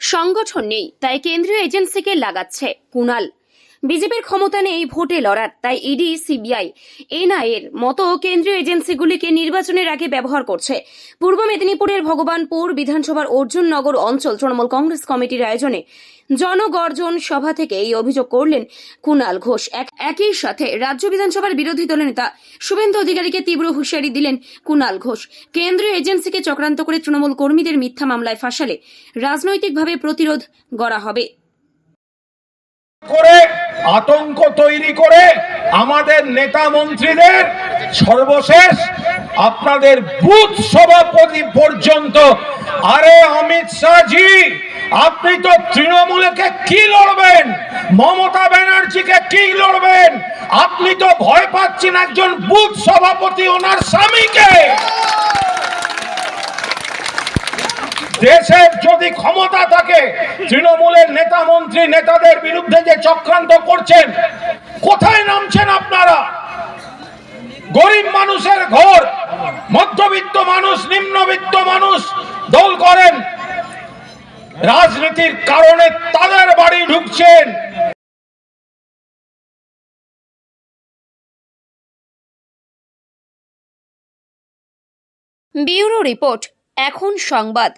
সংগঠন নেই তাই কেন্দ্রীয় এজেন্সিকে লাগাচ্ছে কুণাল। বিজেপির ক্ষমতা নেই ভোটে লড়ার, তাই ইডি, সিবিআই, এনআইএর মতো কেন্দ্রীয় এজেন্সিগুলিকে নির্বাচনের আগে ব্যবহার করছে। পূর্ব মেদিনীপুরের ভগবানপুর বিধানসভার অর্জুননগর অঞ্চল তৃণমূল কংগ্রেস কমিটির আয়োজনে জনগর্জন সভা থেকে এই অভিযোগ করলেন কুণাল ঘোষ। এক- একই সাথে রাজ্য বিধানসভার বিরোধী দলের নেতা শুভেন্দু অধিকারীকে তীব্র হুঁশিয়ারি দিলেন কুণাল ঘোষ। কেন্দ্রীয় এজেন্সিকে চক্রান্ত করে তৃণমূল কর্মীদের মিথ্যা মামলায় ফাঁসালে রাজনৈতিকভাবে প্রতিরোধ গড়া হবে। আতঙ্ক তৈরি করে আমাদের নেতা মন্ত্রীদের সর্বশেষ আপনাদের বুথ সভাপতি পর্যন্ত। আরে অমিত শাহজি, আপনি তো তৃণমূলকে কি লড়বেন? মমতা ব্যানার্জিকে কি লড়বেন? আপনি তো ভয় পাচ্ছেন একজন বুথ সভাপতি ওনার স্বামীকে। দেশের যদি ক্ষমতা থাকে, তৃণমূলের নেতা মন্ত্রী নেতাদের বিরুদ্ধে যে চক্রান্ত করছেন, কোথায় নামছেন আপনারা? গরিব মানুষের ঘর, মধ্যবিত্ত মানুষ, নিম্নবিত্ত মানুষ, দল করেন। রাজনীতির কারণে তাদের বাড়ি ঢুকছেন। ব্যুরো রিপোর্ট, এখন সংবাদ।